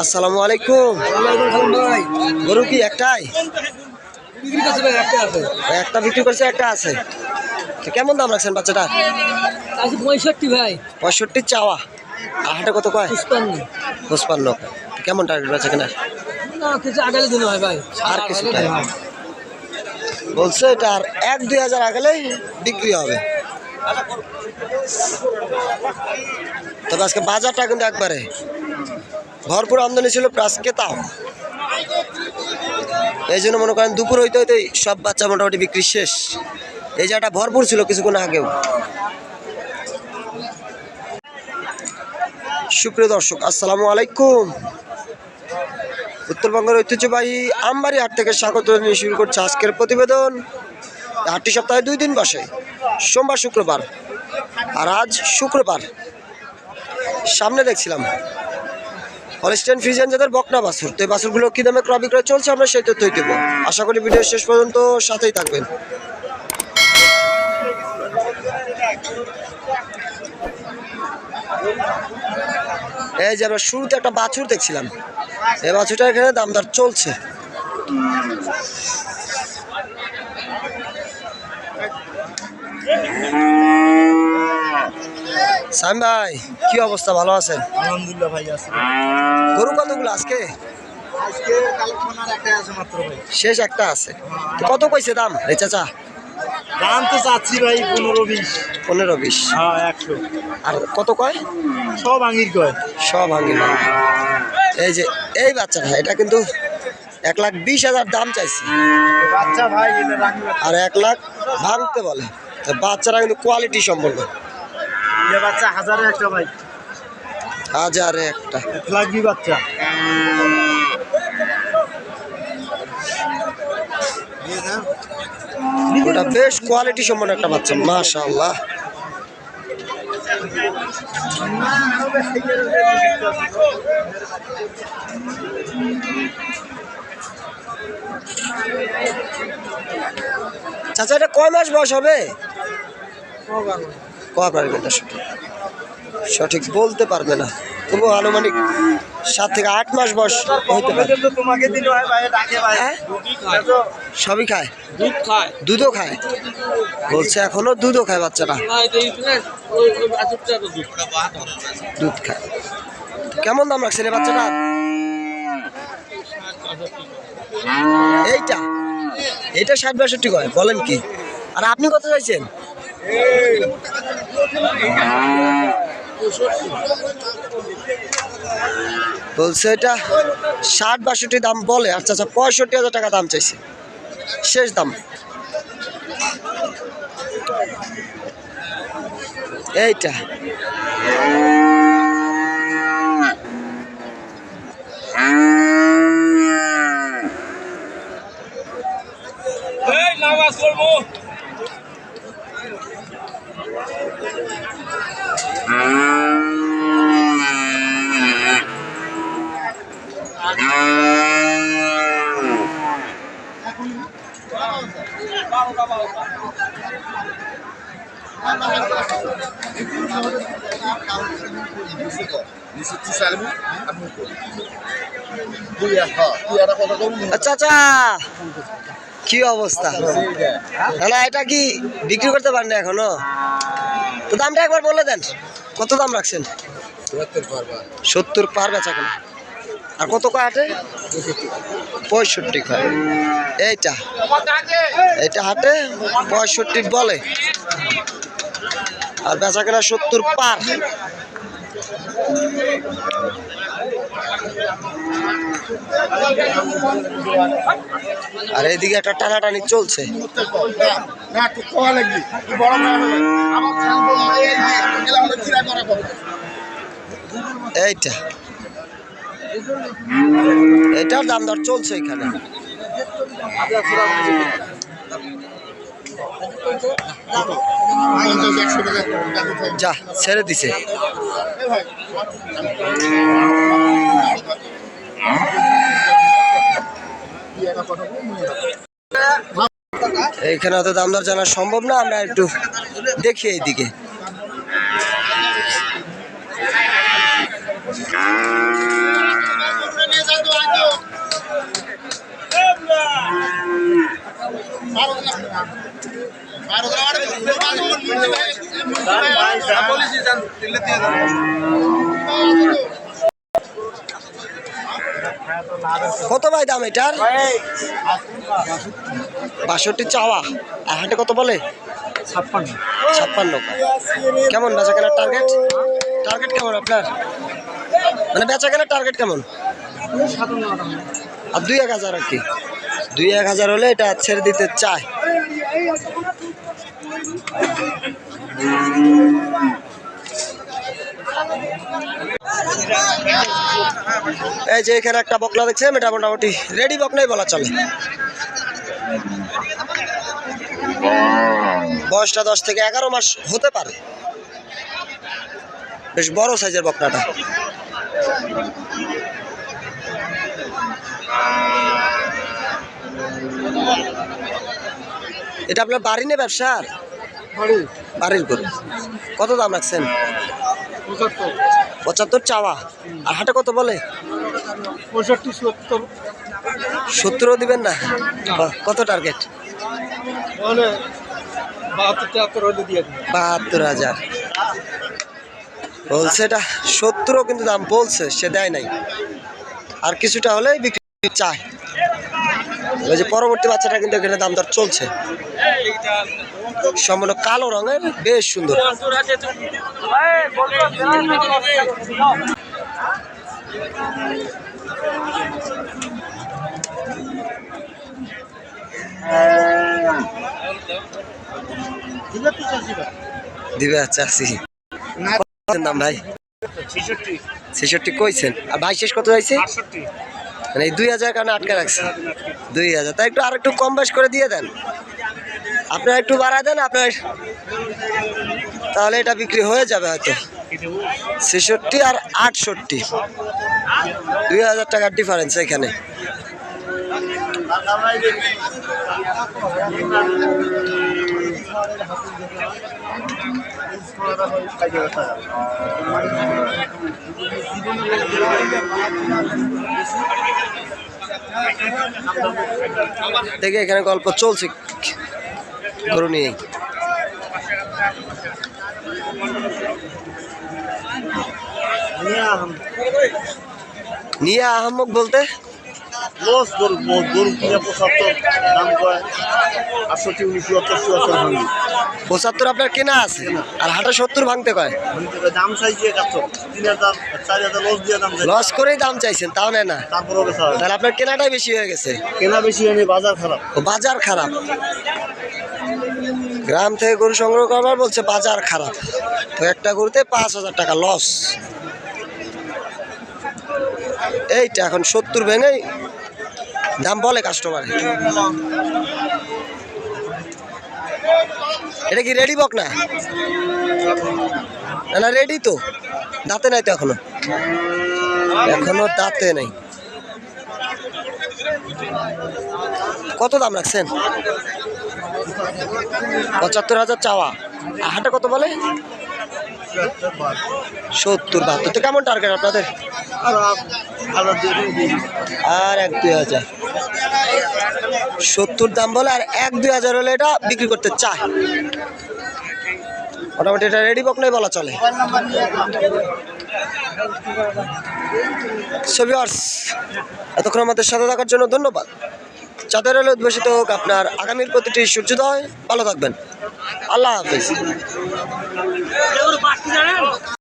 আসসালামু আলাইকুম। ভাই গরু কি একটাই? একটা বিক্রি করছে একটা আছে। কেমন দাম রাখছেন বাচ্চাটা? পঁয়ষট্টি ভাই পঁয়ষট্টি চাওয়া। আর হাটে কত কয়? পুষ্পান্ন পঁচপান্ন। তো কেমন টার্গেট বেচা কেনা না কিছু আগালে দিন হয় ভাই। আর কিছু টাইম বলছে এটা আর এক, দুই হাজার আগেলেই বিক্রি হবে। তবে আজকে বাজারটা কিন্তু একবারে ভরপুর আমদানি ছিল আজকে তাও। এই জন্য মনে করেন দুপুর হইতে হইতে সব বাচ্চা মোটামুটি বিক্রি শেষ। এই জায়গাটা ভরপুর ছিল কিছুক্ষণ আগেও। সুপ্রিয় দর্শক, আসসালামু আলাইকুম। উত্তরবঙ্গের ঐতিহ্যবাহী আমবাড়ি হাট থেকে স্বাগত জানিয়ে শুরু করছে আজকের প্রতিবেদন। হাটটি সপ্তাহে দুই দিন বসে, সোমবার, শুক্রবার আর আজ শুক্রবার। সামনে দেখছিলাম হলস্টেন ফ্রিজেন যাদের বকনা বাছুর, তো এই বাছুরগুলো কী দামে ক্রয় বিক্রয় চলছে আমরা সেই তথ্যই দেবো। আশা করি ভিডিও শেষ পর্যন্ত সাথেই থাকবেন। এই যে আমরা শুরুতে একটা বাছুর দেখছিলাম এই বাছুরটা এখানে দাম দর চলছে। সাইম ভাই কি অবস্থা? ভালো আছেন? আলহামদুলিল্লাহ ভাই আছে। গরু কতগুলো আজকে? আজকে আর আছে মাত্র ভাই। শেষ একটা আছে। তো কত কইছে দাম রে চাচা? দাম তো চাচ্ছি ভাই পনেরো বিশ। পনেরো বিশ। হ্যাঁ একশো। আর কত কয়? সব আঙির কয়। সব ভাঙি এই যে এই বাচ্চাটা এটা কিন্তু এক লাখ বিশ হাজার দাম চাইছে। বাচ্চা ভাই আর এক লাখ ভাঙতে বলে। তো বাচ্চারা কিন্তু কোয়ালিটি সম্পন্ন। বাচ্চা হাজারে একটা ভাই। হাজারে একটা। এক লাগবি বাচ্চা। ওটা বেশ কোয়ালিটি সম্পন্ন একটা বাচ্চা মাশাআল্লাহ। চাচা এটা কয় মাস বয়স হবে? ক না সঠিক সঠিক বলতে পারবে না। তবু আনুমানিক সাত থেকে আট মাস বয়স হইতে পারে। তো তোমাকে দিল হয়? সবই খায়? দুধ খায়। দুধও খায়? বলছে এখনও দুধও খায় বাচ্চারা। দুধ দুধ খায় কেমন দাম রাখছে রে বাচ্চাটা? এইটা? এইটা ষাট বাষট্টি কয়? বলেন কি। আর আপনি কত চাইছেন? বলছে এটা ষাট বাষট্টি দাম বলে। আচ্ছা আচ্ছা পঁয়ষট্টি হাজার টাকা দাম চাইছে। শেষ দাম। এইটা। এই আচ্ছা আচ্ছা কি অবস্থা? না এটা কি বিক্রি করতে পারেন না এখনও? তো দামটা একবার বলে দেন। কত দাম রাখছেন? সত্তর পার বেচা কেন। আর কত হাটে? পঁয়ষট্টি কয় এইটা। এইটা হাটে পঁয়ষট্টি বলে। আর বেচা কেনা সত্তর পার। আর এইদিকে একটা টানাটানি চলছে। এইটা। এটার দাম দর চলছে এখানে। যা, ছেড়ে দিছে। এইখানে অত দাম দর জানা সম্ভব না, আমরা একটু দেখি এইদিকে। কত ভাই দাম এটার? বাষট্টি চাওয়া। আর হাটে কত বলে? ছাপ্পান্ন। ছাপ্পান্ন কেমন বেচা কেনার টার্গেট টার্গেট কেমন আপনার? মানে বেচা কেনার টার্গেট কেমন আর দুই এক হাজার আর কি। দুই এক হাজার হলে এটা ছেড়ে দিতে চায়। এই যে এখানে একটা বকলা দেখছেন, এটা মোটামুটি রেডি বকলাই বলা চলে। বয়সটা দশ থেকে এগারো মাস হতে পারে। বেশ বড় সাইজের বকনাটা এটা আপনার বাড়ি নে ব্যবসার? বাড়ি। বাড়ির গরু। কত দাম রাখছেন? পঁচাত্তর। চাওয়া। আর হাটে কত বলে? পঁয়ষট্টি সত্তর। সত্তরও দিবেন না? কত টার্গেট মানে বাহাত্তর হাজার। বলছে এটা সত্তরও কিন্তু দাম বলছে সে দেয় নাই। আর কিছুটা হলেই বিক্রি চায়। ওই যে পরবর্তী বাচ্চাটা কিন্তু এখানে দাম দর চলছে। সম্পূর্ণ কালো রঙের বেশ সুন্দর। দিবে দাম ভাই? ছেষট্টি। কইছেন। আর ভাই শেষ কত যাইছে আটষট্টি। মানে এই দুই হাজার কারণে আটকে রাখছে। দুই হাজার। তাই একটু আর একটু কম বেশ করে দিয়ে দেন। আপনারা একটু বাড়ায় দেন, আপনার তাহলে এটা বিক্রি হয়ে যাবে হয়তো। ছেষট্টি আর আটষট্টি। দুই হাজার টাকার ডিফারেন্স এখানে। দেখে এখানে গল্প চলছে। গরু নিয়েই নিয়ে আহম্মক বলতে? লস গরু গরু কিনে পঁচাত্তর দাম কয় আটষট্টি উনিশ চুয়াত্তর চুয়াত্তর ভাঙি পঁচাত্তর আপনার কেনা আছে? আর হাটা সত্তর ভাঙতে কয়? দাম চাইছি একাত্তর। তিন হাজার চার হাজার লস দিয়ে দাম লস করেই দাম চাইছেন তাও নেয় না। হয় তাহলে আপনার কেনাটাই বেশি হয়ে গেছে। কেনা বেশি হয়নি বাজার খারাপ। বাজার খারাপ। গ্রাম থেকে গরু সংগ্রহ করবার বলছে বাজার খারাপ। তো একটা গরুতে পাঁচ হাজার টাকা লস এইটা এখন সত্তর ভেঙে দাম বলে কাস্টমার এটা কি রেডি বক না? না না রেডি তো। দাঁতে নাই তো এখনও। এখনও দাঁতে নেই। কত দাম রাখছেন? পঁচাত্তর হাজার চাওয়া। আর হাটে কত বলে? সত্তর বাহাত্তর। তো কেমন টার্গেট আপনাদের? আর এক দুই হাজার। সত্তর দাম বলে আর এক, দুই হাজার হলে এটা বিক্রি করতে চায়। মোটামুটি এটা রেডি বকনাই বলা চলে। এতক্ষণ আমাদের সাথে থাকার জন্য ধন্যবাদ। চাঁদের হলে উদ্ভাসিত হোক আপনার আগামীর প্রতিটি সূর্যোদয়। ভালো থাকবেন। আল্লাহ হাফিজ।